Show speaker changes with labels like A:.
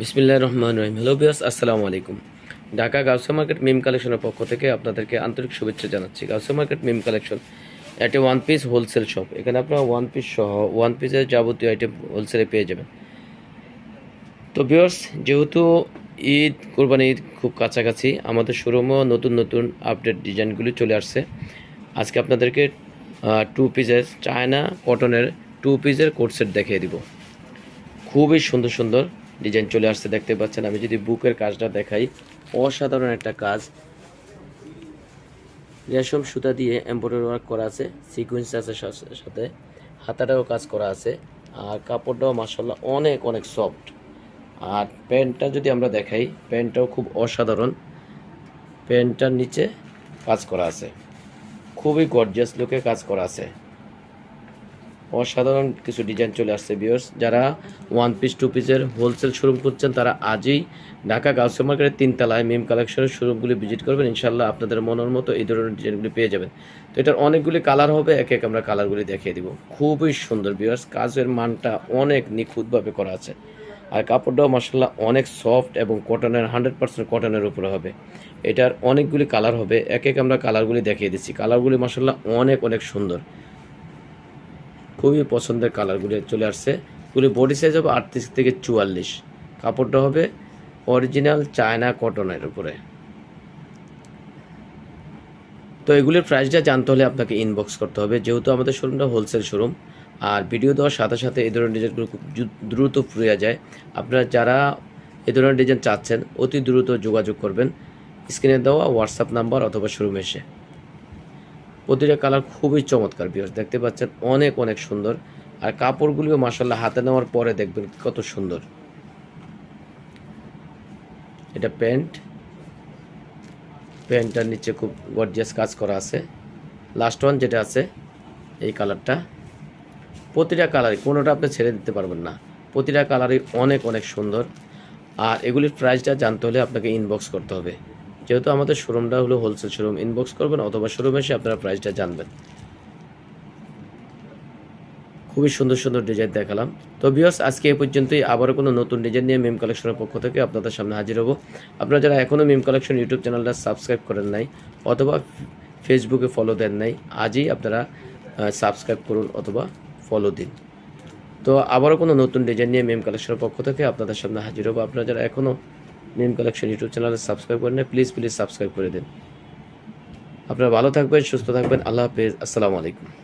A: বিসমিল্লাহ রহমান রহিম। হ্যালো বিয়াস আসসালামু আলাইকুম। ঢাকা গাউসা মার্কেট মিম কালেকশনের পক্ষ থেকে আপনাদেরকে আন্তরিক শুভেচ্ছা জানাচ্ছি। গাউসা মার্কেট মিম কালেকশন একটি ওয়ান পিস হোলসেল শপ এখানে আপনারা ওয়ান পিস সহ ওয়ান পিসের যাবতীয় আইটেম হোলসেলে পেয়ে যাবেন। তো বিয়ার্স যেহেতু ঈদ, কোরবানি ঈদ খুব কাছাকাছি, আমাদের শোরুমও নতুন নতুন আপডেট ডিজাইনগুলি চলে আসছে। আজকে আপনাদেরকে টু পিসের চায়না কটনের টু পিসের কোট সেট দেখিয়ে দিব। খুবই সুন্দর সুন্দর ডিজাইন চলে আসছে, দেখতে পাচ্ছেন। আমি যদি বুকের কাজটা দেখাই, অসাধারণ একটা কাজ। রেশম সুতা দিয়ে এমব্রয়ডারি ওয়ার্ক করা আছে সিকুয়েন্স আছে সাথে। হাতাটাও কাজ করা আছে, আর কাপড়টাও মাসাল্লাহ অনেক অনেক সফট আর প্যান্টটা যদি আমরা দেখাই, প্যান্টটাও খুব অসাধারণ। প্যান্টটার নিচে কাজ করা আছে। খুবই গর্জিয়াস লুকে কাজ করা আছে। অসাধারণ কিছু ডিজাইন চলে আসছে বিয়ার্স যারা ওয়ান পিস টু পিসের হোলসেল শোরুম করছেন তারা আজই ঢাকা গাউসে মার্কেটের তিনতলায় মিম কালেকশনের শোরুমগুলি ভিজিট করবেন। ইনশাল্লাহ আপনাদের মনের মতো এই ধরনের ডিজাইনগুলি পেয়ে যাবেন। তো এটার অনেকগুলি কালার হবে, এক এক আমরা কালারগুলি দেখিয়ে দিব। খুবই সুন্দর বিয়ার্স কাজের মানটা অনেক নিখুঁতভাবে করা আছে। আর কাপড়টাও মাসাল্লাহ অনেক সফট এবং কটনের হান্ড্রেড পার্সেন্ট কটনের উপরে হবে। এটার অনেকগুলি কালার হবে, এক এক আমরা কালারগুলি দেখিয়ে দিচ্ছি। কালারগুলি মাসাল্লাহ অনেক অনেক সুন্দর। খুবই পছন্দের কালারগুলি চলে আসছে। এগুলি বডি সাইজ হবে আটত্রিশ থেকে চুয়াল্লিশ। কাপড়টা হবে অরিজিনাল চায়না কটনের উপরে। তো এগুলির প্রাইসটা জানতে হলে আপনাকে ইনবক্স করতে হবে। যেহেতু আমাদের শোরুমটা হোলসেল শোরুম আর ভিডিও দেওয়ার সাথে সাথে এই ধরনের ডিজাইনগুলো খুব দ্রুত ফুরিয়ে যায়। আপনারা যারা এ ধরনের ডিজাইন চাচ্ছেন, অতি দ্রুত যোগাযোগ করবেন। স্ক্রিনে দেওয়া হোয়াটসঅ্যাপ নাম্বার অথবা শোরুমে এসে। প্রতিটা কালার খুবই চমৎকার বিয়ার্স দেখতে পাচ্ছেন অনেক অনেক সুন্দর। আর কাপড়গুলিও মাসাল্লাহ হাতে নেওয়ার পরে দেখবেন কত সুন্দর। এটা প্যান্ট। প্যান্টটার নিচে খুব গর্জিয়াস কাজ করা আছে। লাস্ট ওয়ান যেটা আছে, এই কালারটা। প্রতিটা কালারই, কোনোটা আপনি ছেড়ে দিতে পারবেন না। প্রতিটা কালারই অনেক অনেক সুন্দর। আর এগুলির প্রাইসটা জানতে হলে আপনাকে ইনবক্স করতে হবে। যেহেতু আমাদের শোরুমটা হলো হোলসেল শোরুম ইনবক্স করবেন অথবা শোরুমে এসে আপনারা প্রাইসটা জানবেন। খুবই সুন্দর সুন্দর ডিজাইন দেখালাম। তো বিয়স আজকে এই পর্যন্তই। আবারও কোনো নতুন ডিজাইন নিয়ে মিম কালেকশনের পক্ষ থেকে আপনাদের সামনে হাজির হব। আপনারা যারা এখনও মিম কালেকশন ইউটিউব চ্যানেলটা সাবস্ক্রাইব করেন নাই অথবা ফেসবুকে ফলো দেন নাই, আজই আপনারা সাবস্ক্রাইব করুন অথবা ফলো দিন। তো আবারও কোনো নতুন ডিজাইন নিয়ে মিম কালেকশনের পক্ষ থেকে আপনাদের সামনে হাজির হব। আপনারা যারা এখনও মিম কালেকশন ইউটিউব চ্যানেলে সাবস্ক্রাইব করে নেয় প্লিজ প্লিজ সাবস্ক্রাইব করে দিন। আপনারা ভালো থাকবেন, সুস্থ থাকবেন। আল্লাহ হাফেজ। আসসালামু আলাইকুম।